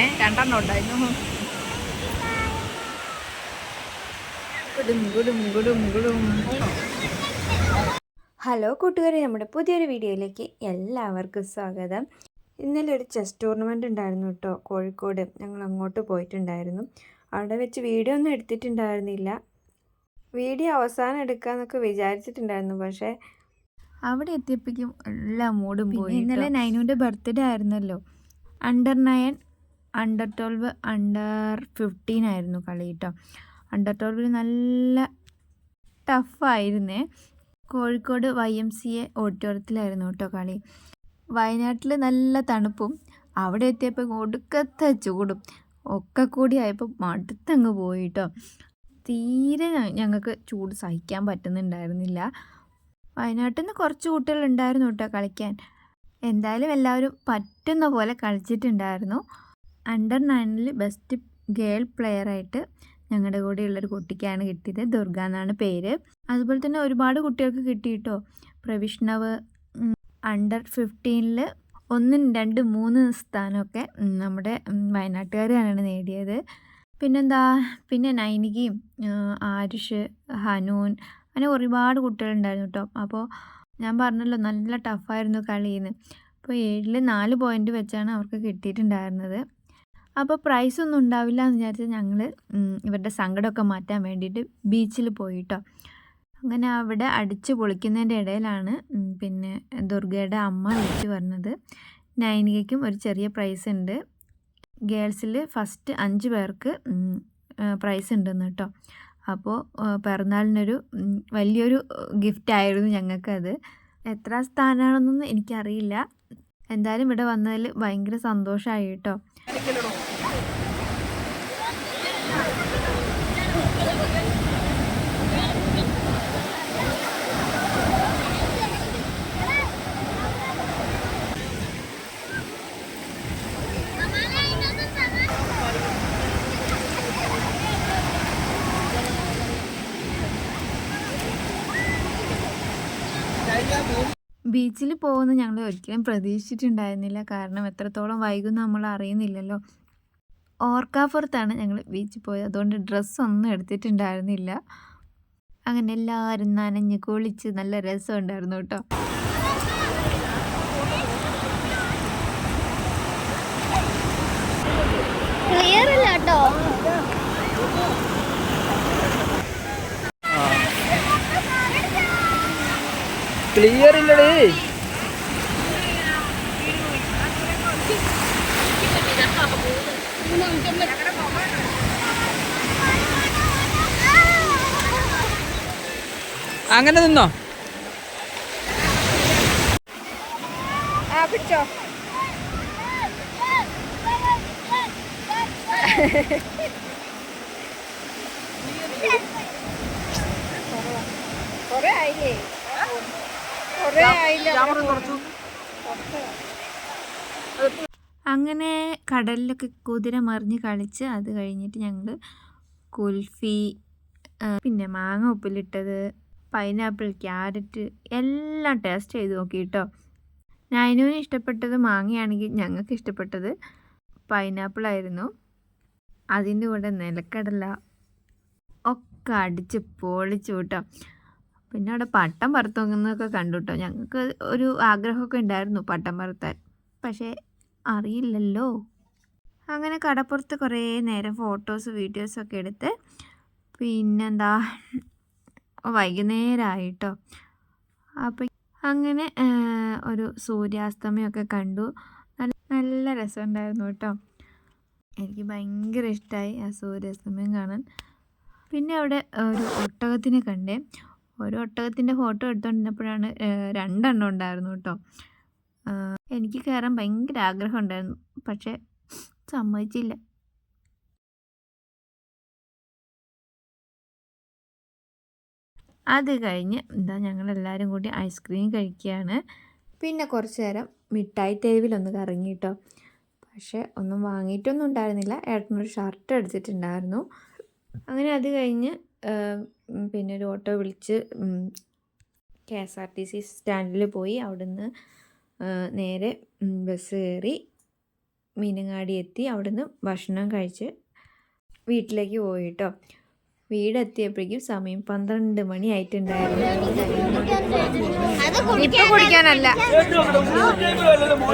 ഏ രണ്ടെണ്ണം ഉണ്ടായിരുന്നു. ഹലോ കൂട്ടുകാരെ നമ്മുടെ പുതിയൊരു വീഡിയോയിലേക്ക് എല്ലാവർക്കും സ്വാഗതം. ഇന്നലെ ഒരു ചെസ് ടൂർണമെന്റ് ഉണ്ടായിരുന്നു കേട്ടോ കോഴിക്കോട്. ഞങ്ങൾ അങ്ങോട്ട് പോയിട്ടുണ്ടായിരുന്നു. അവിടെ വെച്ച് വീഡിയോ ഒന്നും എടുത്തിട്ടുണ്ടായിരുന്നില്ല. വീഡിയോ അവസാനം എടുക്കാമെന്നൊക്കെ വിചാരിച്ചിട്ടുണ്ടായിരുന്നു പക്ഷേ അവിടെ എത്തിയപ്പോഴേക്കും എല്ലാ മൂടും പോയി ഇന്നലെ നൈനുവിന്റെ ബർത്ത്ഡേ ആയിരുന്നല്ലോ. Under nine under twelve under fifteen ആയിരുന്നു കളി കേട്ടോ അണ്ടർ ട്വൽവിൽ നല്ല ടഫായിരുന്നേ Kozhikode Y M C A ഓഡിറ്റോറിയത്തിലായിരുന്നു കേട്ടോ കളി. വയനാട്ടിൽ നല്ല തണുപ്പും അവിടെ എത്തിയപ്പോൾ ഒടുക്കത്തെ ചൂടും ഒക്കെ കൂടി ആയപ്പോൾ മടുത്തങ്ങ് പോയിട്ടോ തീരെ ഞങ്ങൾക്ക് ചൂട് സഹിക്കാൻ പറ്റുന്നുണ്ടായിരുന്നില്ല. വയനാട്ടിൽ നിന്ന് കുറച്ച് കുട്ടികളുണ്ടായിരുന്നു കേട്ടോ കളിക്കാൻ. എന്തായാലും എല്ലാവരും പറ്റുന്ന പോലെ കളിച്ചിട്ടുണ്ടായിരുന്നു. അണ്ടർ നയനിൽ ബെസ്റ്റ് ഗേൾ പ്ലെയറായിട്ട് ഞങ്ങളുടെ കൂടെയുള്ളൊരു കുട്ടിക്കാണ് കിട്ടിയത്. ദുർഗ എന്നാണ് പേര്. അതുപോലെ തന്നെ ഒരുപാട് കുട്ടികൾക്ക് കിട്ടി കേട്ടോ പ്രവിഷ്ണവ് അണ്ടർ ഫിഫ്റ്റീനിൽ ഒന്നും രണ്ട് മൂന്ന് സ്ഥാനമൊക്കെ നമ്മുടെ വയനാട്ടുകാരാണ് നേടിയത്. പിന്നെന്താ? പിന്നെ നൈനികയും ആരുഷ് ഹനൂൻ അങ്ങനെ ഒരുപാട് കുട്ടികളുണ്ടായിരുന്നു കേട്ടോ. അപ്പോൾ ഞാൻ പറഞ്ഞല്ലോ നല്ല ടഫായിരുന്നു കളിയെന്ന് അപ്പോൾ ഏഴിൽ നാല് പോയിന്റ് വെച്ചാണ് അവർക്ക് കിട്ടിയിട്ടുണ്ടായിരുന്നത്. അപ്പോൾ പ്രൈസ് ഒന്നും ഉണ്ടാവില്ല എന്ന് വിചാരിച്ച് ഞങ്ങൾ ഇവരുടെ സങ്കടമൊക്കെ മാറ്റാൻ വേണ്ടിയിട്ട് ബീച്ചിൽ പോയി കേട്ടോ അങ്ങനെ അവിടെ അടിച്ച് പൊളിക്കുന്നതിന്റെ ഇടയിലാണ് പിന്നെ ദുർഗയുടെ അമ്മ വിളിച്ച് പറഞ്ഞത്. നൈനികയ്ക്കും ഒരു ചെറിയ പ്രൈസ് ഉണ്ട്. ഗേൾസിൽ ഫസ്റ്റ് അഞ്ച് പേർക്ക് പ്രൈസ് ഉണ്ടെന്ന് കേട്ടോ. അപ്പോൾ പിറന്നാളിനൊരു വലിയൊരു ഗിഫ്റ്റ് ആയിരുന്നു ഞങ്ങൾക്കത് എത്ര സ്ഥാനമാണെന്നൊന്നും എനിക്കറിയില്ല. എന്തായാലും ഇവിടെ വന്നതിൽ ഭയങ്കര സന്തോഷമായി കേട്ടോ. ബീച്ചിൽ പോകുന്ന ഞങ്ങൾ ഒരിക്കലും പ്രതീക്ഷിച്ചിട്ടുണ്ടായിരുന്നില്ല. കാരണം എത്രത്തോളം വൈകും നമ്മൾ അറിയുന്നില്ലല്ലോ. ഓർക്കാപ്പുറത്താണ് ഞങ്ങൾ ബീച്ചിൽ പോയത്. അതുകൊണ്ട് ഡ്രസ്സൊന്നും എടുത്തിട്ടുണ്ടായിരുന്നില്ല. അങ്ങനെ എല്ലാവരും നനഞ്ഞ് കുളിച്ച് നല്ല രസമുണ്ടായിരുന്നു കേട്ടോ. ക്ലിയർ ഇല്ല കേട്ടോ. ക്ലിയർ ഇല്ലടേ. അങ്ങനെ നിന്നോ? പിടിച്ചോ. കുറേ ആയില്ലേ അങ്ങനെ കടലിലൊക്കെ കുതിര മറിഞ്ഞ് കളിച്ച് അത് കഴിഞ്ഞിട്ട് ഞങ്ങൾ കുൽഫി പിന്നെ മാങ്ങ ഉപ്പിലിട്ടത് പൈനാപ്പിൾ ക്യാരറ്റ് എല്ലാം ടേസ്റ്റ് ചെയ്ത് നോക്കി കേട്ടോ നൈനുവിന് ഇഷ്ടപ്പെട്ടത് മാങ്ങയാണെങ്കിൽ ഞങ്ങൾക്ക് ഇഷ്ടപ്പെട്ടത് പൈനാപ്പിൾ ആയിരുന്നു. അതിന്റെ കൂടെ നിലക്കടല ഒക്കെ അടിച്ച് പൊളിച്ചു കേട്ടോ പിന്നെ അവിടെ പട്ടം പറത്തുന്നതൊക്കെ കണ്ടുട്ടോ. ഞങ്ങൾക്ക് ഒരു ആഗ്രഹമൊക്കെ ഉണ്ടായിരുന്നു പട്ടം പറത്താൻ പക്ഷേ അറിയില്ലല്ലോ. അങ്ങനെ കടപ്പുറത്ത് കുറേ നേരം ഫോട്ടോസ് വീഡിയോസൊക്കെ എടുത്ത് പിന്നെന്താ വൈകുന്നേരമായിട്ടോ അപ്പം അങ്ങനെ ഒരു സൂര്യാസ്തമയമൊക്കെ കണ്ടു. നല്ല നല്ല രസമുണ്ടായിരുന്നു കേട്ടോ. എനിക്ക് ഭയങ്കര ഇഷ്ടമായി ആ സൂര്യാസ്തമയം കാണാൻ. പിന്നെ അവിടെ ഒരു ഒട്ടകത്തിനെ കണ്ടേ. ഒരു ഒട്ടകത്തിന്റെ ഫോട്ടോ എടുത്തുകൊണ്ടിരുന്നപ്പോഴാണ് രണ്ടെണ്ണം ഉണ്ടായിരുന്നു കേട്ടോ. എനിക്ക് കയറാൻ ഭയങ്കര ആഗ്രഹം ഉണ്ടായിരുന്നു പക്ഷേ സമ്മതിച്ചില്ല. അത് കഴിഞ്ഞ് എന്താ ഞങ്ങളെല്ലാവരും കൂടി ഐസ്ക്രീം കഴിക്കുകയാണ്. പിന്നെ കുറച്ച് നേരം മിഠായി തെരുവിലൊന്ന് കറങ്ങി കേട്ടോ. പക്ഷേ ഒന്നും വാങ്ങിയിട്ടൊന്നും ഉണ്ടായിരുന്നില്ല. ഏട്ടനൊരു ഷർട്ട് എടുത്തിട്ടുണ്ടായിരുന്നു. അങ്ങനെ അത് കഴിഞ്ഞ് പിന്നെ ഒരു ഓട്ടോ വിളിച്ച് K S R T C സ്റ്റാൻഡിൽ പോയി. അവിടുന്ന് നേരെ ബസ് കയറി മീനങ്ങാടി എത്തി. അവിടുന്ന് ഭക്ഷണം കഴിച്ച് വീട്ടിലേക്ക് പോയി കേട്ടോ വീടെത്തിയപ്പോഴേക്കും സമയം പന്ത്രണ്ട് മണി ആയിട്ടുണ്ടായിരുന്നു. ഇപ്പൊ കുടിക്കാനല്ല.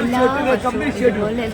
എല്ലാ വർഷവും ഇതുപോലെ